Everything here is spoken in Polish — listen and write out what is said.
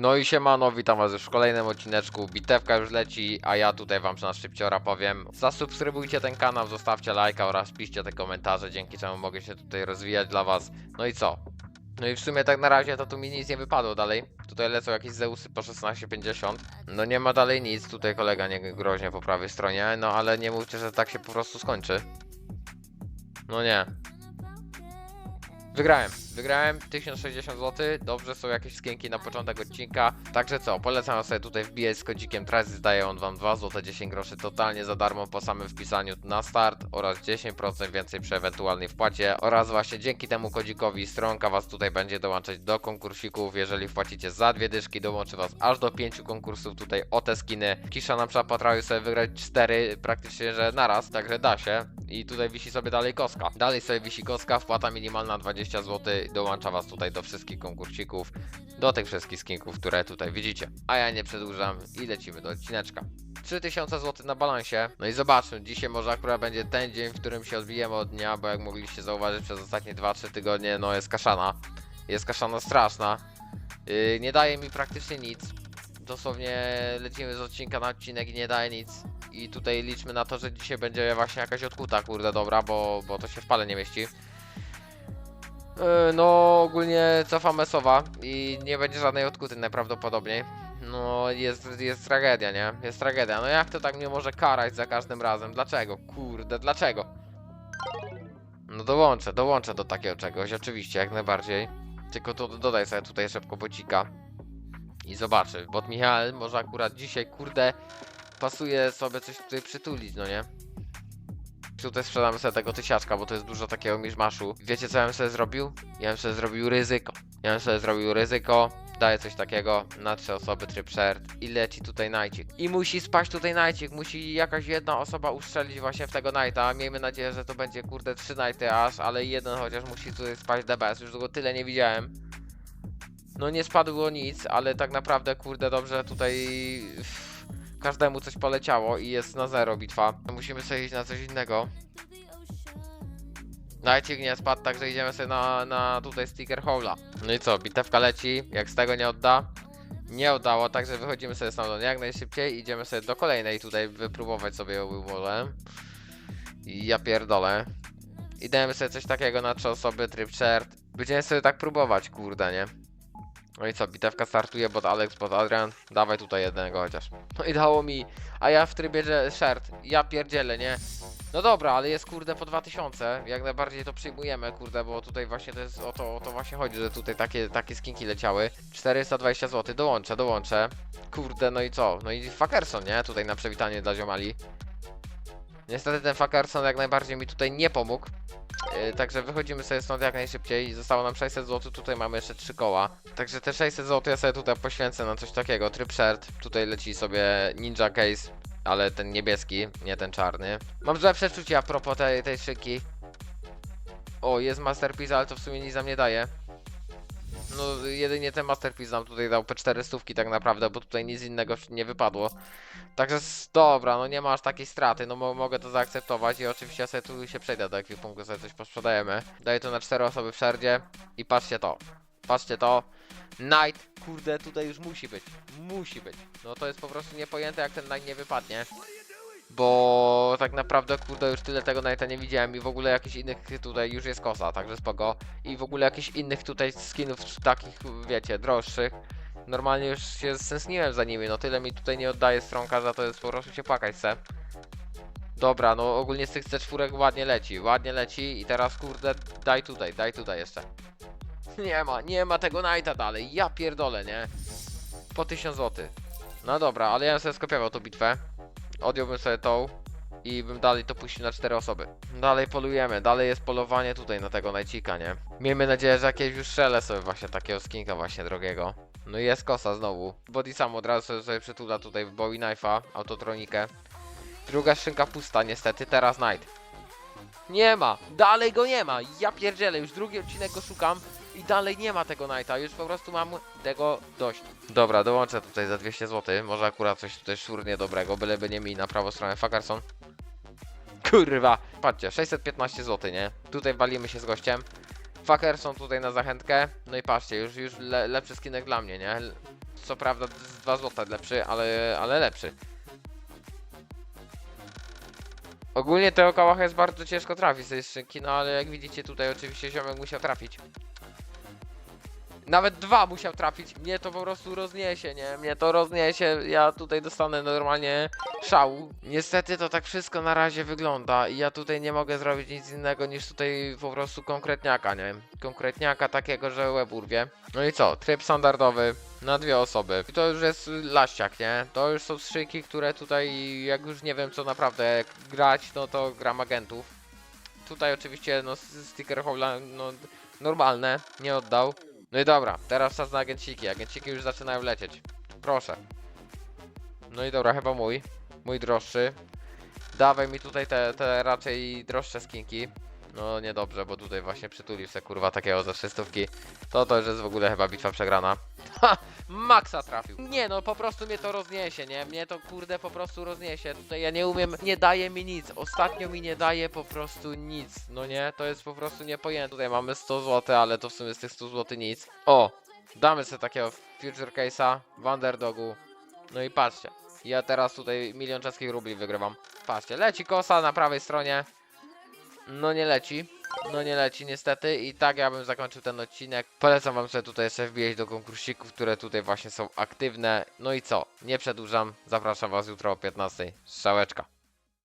No i siemano, witam was już w kolejnym odcineczku. Bitewka już leci, a ja tutaj wam na szybciora powiem. Zasubskrybujcie ten kanał, zostawcie lajka oraz piszcie te komentarze, dzięki czemu mogę się tutaj rozwijać dla was. No i co? No i w sumie tak na razie to tu mi nic nie wypadło dalej. Tutaj lecą jakieś Zeusy po 16,50. No nie ma dalej nic, tutaj kolega nie groźnie po prawej stronie, no ale nie mówcie, że tak się po prostu skończy. No nie. Wygrałem, wygrałem 1060 zł, dobrze są jakieś skinki na początek odcinka, także co, polecam sobie tutaj wbijać z kodzikiem Trazy, daje on wam 2 zł 10 groszy totalnie za darmo po samym wpisaniu na start oraz 10% więcej przy ewentualnej wpłacie. Oraz właśnie dzięki temu kodzikowi stronka was tutaj będzie dołączać do konkursików, jeżeli wpłacicie za dwie dyszki dołączy was aż do 5 konkursów. Tutaj o te skiny. Kisza na przykład potrafił sobie wygrać 4 praktycznie, że naraz, także da się i tutaj wisi sobie dalej koska. Dalej sobie wisi koska, wpłata minimalna 20 zł, dołącza was tutaj do wszystkich konkursików, do tych wszystkich skinków, które tutaj widzicie. A ja nie przedłużam i lecimy do odcineczka. 3000 zł na balansie. No i zobaczmy, dzisiaj może akurat będzie ten dzień, w którym się odbijemy od dnia, bo jak mogliście zauważyć przez ostatnie 2-3 tygodnie, no jest kaszana. Jest kaszana straszna. Yy, nie daje mi praktycznie nic. Dosłownie lecimy z odcinka na odcinek i nie daje nic. I tutaj liczmy na to, że dzisiaj będzie właśnie jakaś odkuta, kurde dobra, bo, bo to się w pale nie mieści. Yy, No, ogólnie cofamy sowa i nie będzie żadnej odkuty najprawdopodobniej. No, jest, jest tragedia, nie? Jest tragedia. No jak to tak mnie może karać za każdym razem? Dlaczego? Kurde, dlaczego? No dołączę, dołączę do takiego czegoś, oczywiście, jak najbardziej. Tylko to dodaj sobie tutaj szybko bocika. I zobaczy, bo Michał może akurat dzisiaj, kurde, pasuje sobie coś tutaj przytulić, no nie? Tutaj sprzedamy sobie tego tysiaczka, bo to jest dużo takiego miszmaszu. Wiecie co ja bym sobie zrobił? Ja bym sobie zrobił ryzyko. Ja bym sobie zrobił ryzyko, daję coś takiego na trzy osoby tryb shared i leci tutaj najcik. I musi spaść tutaj najcik, musi jakaś jedna osoba ustrzelić właśnie w tego nighta. Miejmy nadzieję, że to będzie kurde trzy nighty aż, ale jeden chociaż musi tutaj spaść DBS, już go tyle nie widziałem. No nie spadło nic, ale tak naprawdę kurde dobrze tutaj każdemu coś poleciało i jest na zero bitwa. Musimy sobie iść na coś innego. Najcik nie spadł, także idziemy sobie na, na tutaj sticker hola. No i co, bitewka leci, jak z tego nie odda? Nie oddało, także wychodzimy sobie stamtąd jak najszybciej, idziemy sobie do kolejnej tutaj wypróbować sobie. I ja pierdolę. I dajemy sobie coś takiego na trzy osoby, tryb shared. Będziemy sobie tak próbować, kurde, nie? No i co, bitewka startuje, bot Alex, bot Adrian. Dawaj tutaj jednego chociaż. No i dało mi, a ja w trybie że shared. Ja pierdzielę, nie? No dobra, ale jest kurde po 2000. Jak najbardziej to przyjmujemy, kurde, bo tutaj właśnie to jest o to, o to właśnie chodzi, że tutaj takie, takie skinki leciały. 420 zł, dołączę, dołączę. Kurde, no i co? No i Fakerson, nie? Tutaj na przywitanie dla ziomali. Niestety ten Fakerson jak najbardziej mi tutaj nie pomógł. Yy, także wychodzimy sobie stąd jak najszybciej. Zostało nam 600 zł, tutaj mamy jeszcze 3 koła. Także te 600 zł ja sobie tutaj poświęcę na coś takiego. Tryb shared, tutaj leci sobie Ninja Case, ale ten niebieski, nie ten czarny. Mam złe przeczucie a propos tej, tej szyki. O, jest Masterpiece, ale to w sumie nic nam nie daje. No, jedynie ten Masterpiece nam tutaj dał P400 tak naprawdę, bo tutaj nic innego nie wypadło. Także dobra, no nie ma aż takiej straty, no mo mogę to zaakceptować i oczywiście ja sobie tu się przejdę do ekwipunku, sobie coś posprzedajemy. Daję to na 4 osoby w szerdzie i patrzcie to. Patrzcie to. Night, kurde, tutaj już musi być. Musi być. No to jest po prostu niepojęte jak ten Night nie wypadnie. Bo tak naprawdę, kurde, już tyle tego Nighta nie widziałem i w ogóle jakichś innych tutaj już jest kosa, także spoko. I w ogóle jakichś innych tutaj skinów takich, wiecie, droższych. Normalnie już się stęskniłem za nimi, no tyle mi tutaj nie oddaje stronka, że to jest po prostu się płakać se. Dobra, no ogólnie z tych C4 ładnie leci, ładnie leci i teraz kurde, daj tutaj, daj tutaj jeszcze. Nie ma, nie ma tego Nighta dalej, ja pierdolę, nie? Po 1000 zł. No dobra, ale ja bym sobie skopiował tą bitwę. Odjąłbym sobie tą i bym dalej to puścił na 4 osoby. Dalej polujemy, dalej jest polowanie tutaj na tego Najcika, nie? Miejmy nadzieję, że jakieś już strzelę sobie właśnie takiego skinka właśnie drogiego. No i jest kosa znowu. Body sam od razu sobie, sobie przytula tutaj w Bowie Knife'a, autotronikę. Druga skrzynka pusta niestety, teraz Night. Nie ma, dalej go nie ma, ja pierdzielę, już drugi odcinek go szukam i dalej nie ma tego Nighta, już po prostu mam tego dość. Dobra, dołączę tutaj za 200 zł, może akurat coś tutaj szurnie dobrego, byleby nie mi na prawą stronę Fakerson. Kurwa, patrzcie, 615 zł, nie? Tutaj walimy się z gościem. Fakerson tutaj na zachętkę, no i patrzcie, już, już le, lepszy skinek dla mnie, nie? co prawda z 2 zł lepszy, ale, ale lepszy. Ogólnie tego kałacha jest bardzo ciężko trafić z tej skrzynki, no ale jak widzicie tutaj oczywiście ziomek musiał trafić. Nawet dwa musiał trafić, mnie to po prostu rozniesie, nie? Mnie to rozniesie, ja tutaj dostanę normalnie szału. Niestety to tak wszystko na razie wygląda i ja tutaj nie mogę zrobić nic innego niż tutaj po prostu konkretniaka, nie? Konkretniaka takiego, że łeb urwie. No i co? Tryb standardowy na dwie osoby. I to już jest laściak, nie? To już są skrzynki, które tutaj, jak już nie wiem co naprawdę grać, no to gram agentów. Tutaj oczywiście, no, sticker hola, no, normalne, nie oddał. No i dobra, teraz czas na agenciki. Agenciki już zaczynają lecieć. Proszę. No i dobra, chyba mój. Mój droższy. Dawaj mi tutaj te, te raczej droższe skinki. No niedobrze, bo tutaj właśnie przytulił se kurwa takiego ze trzystówki. To to już jest w ogóle chyba bitwa przegrana. Ha! Maxa trafił. Nie no, po prostu mnie to rozniesie, nie? Mnie to kurde po prostu rozniesie. Tutaj ja nie umiem, nie daje mi nic. Ostatnio mi nie daje po prostu nic. No nie, to jest po prostu niepojęte. Tutaj mamy 100 zł, ale to w sumie z tych 100 zł nic. O, damy sobie takiego Future Case'a w Underdogu. No i patrzcie. Ja teraz tutaj milion czeskich rubli wygrywam. Patrzcie, leci kosa na prawej stronie. No nie leci. No nie leci niestety i tak ja bym zakończył ten odcinek. Polecam wam sobie tutaj jeszcze wbijać do konkursików, które tutaj właśnie są aktywne. No i co? Nie przedłużam. Zapraszam was jutro o 15. Strzałeczka.